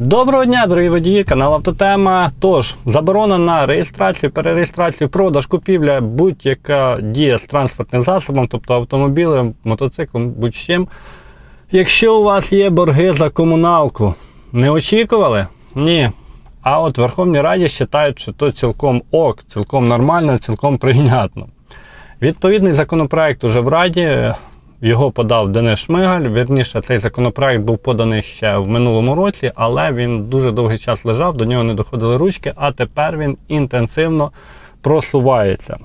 Доброго дня, дорогі водії, канал Автотема. Тож, заборона на реєстрацію, перереєстрацію, продаж, купівля, будь-яка дія з транспортним засобом, тобто автомобілем, мотоциклом, будь-чим. Якщо у вас є борги за комуналку, не очікували? Ні. А от Верховній Раді вважають, що то цілком ок, цілком нормально, цілком прийнятно. Відповідний законопроект уже в Раді. Його подав Денис Шмигаль. Вірніше, цей законопроект був поданий ще в минулому році, але він дуже довгий час лежав, до нього не доходили ручки, а тепер він інтенсивно просувається.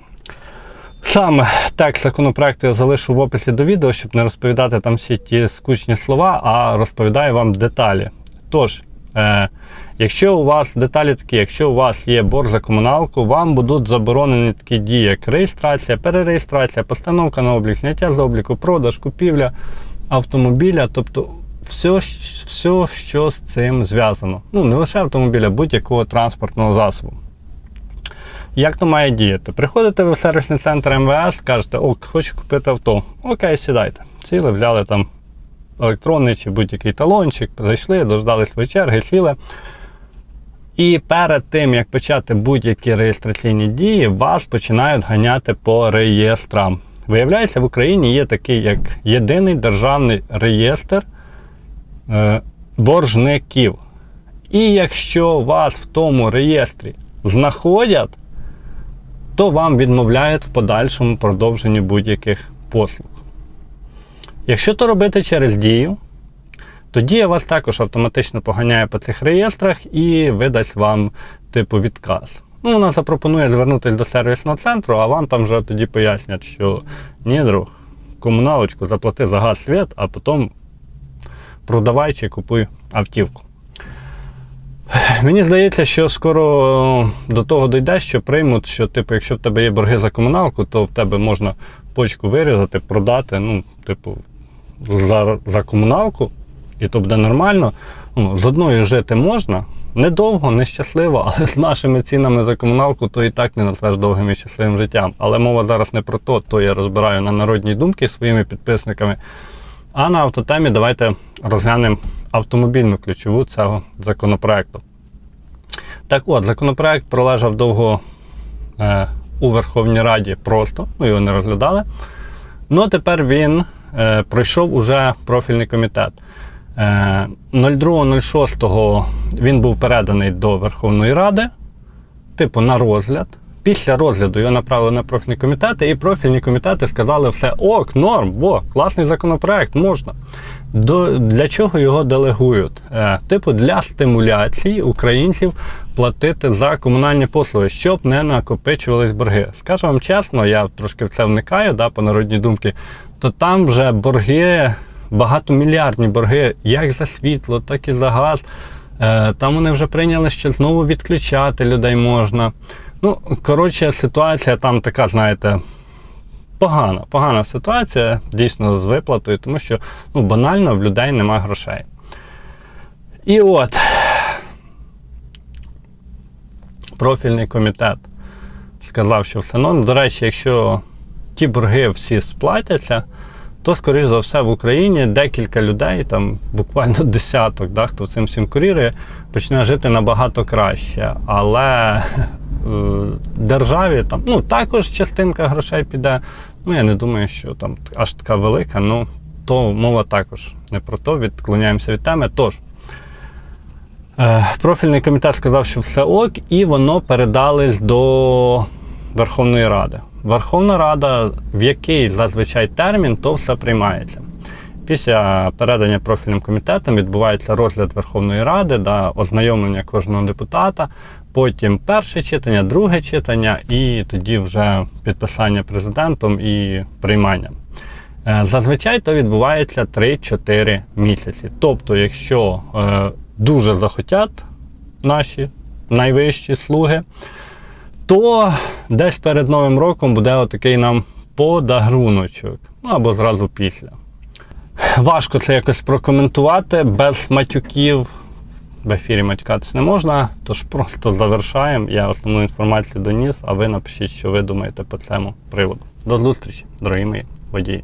Саме текст законопроекту я залишу в описі до відео, щоб не розповідати там всі ті скучні слова, а розповідаю вам деталі. Тож, е, якщо у вас деталі такі, якщо у вас є борг за комуналку, вам будуть заборонені такі дії, як реєстрація, перереєстрація, постановка на облік, зняття з обліку, продаж, купівля автомобіля, тобто все, все, що з цим зв'язано. Ну, не лише автомобіля, будь-якого транспортного засобу. Як то має діяти? Приходите ви в сервісний центр МВС, кажете, о, хочу купити авто. Окей, сідайте. Сіли, взяли там електронний чи будь-який талончик, зайшли, дождали своєї черги, сіли. І перед тим, як почати будь-які реєстраційні дії, вас починають ганяти по реєстрам. Виявляється, в Україні є такий як єдиний державний реєстр е, боржників. І якщо вас в тому реєстрі знаходять, то вам відмовляють в подальшому продовженні будь-яких послуг. Якщо то робити через дію, то дія вас також автоматично поганяє по цих реєстрах і видасть вам типу відказ. Ну, вона запропонує звернутися до сервісного центру, а вам там вже тоді пояснять, що ні, друг, комуналочку заплати за газ світ, а потім продавай чи купуй автівку. Мені здається, що скоро до того дійде, що приймуть, що типу, якщо в тебе є борги за комуналку, то в тебе можна почку вирізати, продати, ну, типу, за, за комуналку, і то буде нормально. Ну, з одною жити можна. Недовго, нещасливо, але з нашими цінами за комуналку, то і так не назвеш довгим і щасливим життям. Але мова зараз не про то, то я розбираю на народні думки своїми підписниками. А на автотемі давайте розглянемо автомобільну ключову цього законопроекту. Так от, законопроект пролежав довго е, у Верховній Раді просто, ми його не розглядали. Ну тепер він е, пройшов уже профільний комітет. Е, 02.06 він був переданий до Верховної Ради, типу на розгляд. Після розгляду його направили на профільні комітети, і профільні комітети сказали все ок, норм, бо класний законопроект, можна. До, Для чого його делегують? Е, типу для стимуляції українців платити за комунальні послуги, щоб не накопичувались борги. Скажу вам чесно, я трошки в це вникаю, да, по народній думці, то там вже борги, багатомільярдні борги, як за світло, так і за газ. Е, там вони вже прийняли, що знову відключати людей можна. Ну, коротше, ситуація там така, знаєте, погана. Погана ситуація дійсно з виплатою, тому що ну, банально в людей немає грошей. І от профільний комітет сказав, що все норм. До речі, якщо ті борги всі сплатяться, то, скоріш за все, в Україні декілька людей, там буквально десяток, да, хто цим всім курірує, почне жити набагато краще. Але державі там ну, також частинка грошей піде. Ну, я не думаю, що там аж така велика, ну то мова також не про то, відклоняємося від теми. Тож, е, профільний комітет сказав, що все ок, і воно передалось до Верховної Ради. Верховна Рада, в який зазвичай термін, то все приймається. Після передання профільним комітетам відбувається розгляд Верховної Ради, да, ознайомлення кожного депутата, потім перше читання, друге читання, і тоді вже підписання президентом і приймання. Е, Зазвичай то відбувається 3-4 місяці. Тобто, якщо е, дуже захотять наші найвищі слуги, то десь перед Новим роком буде отакий нам подаруночок, ну або зразу після. Важко це якось прокоментувати без матюків. В ефірі матюкатися не можна, тож просто завершаємо. Я основну інформацію доніс, а ви напишіть, що ви думаєте по цьому приводу. До зустрічі, дорогі мої водії.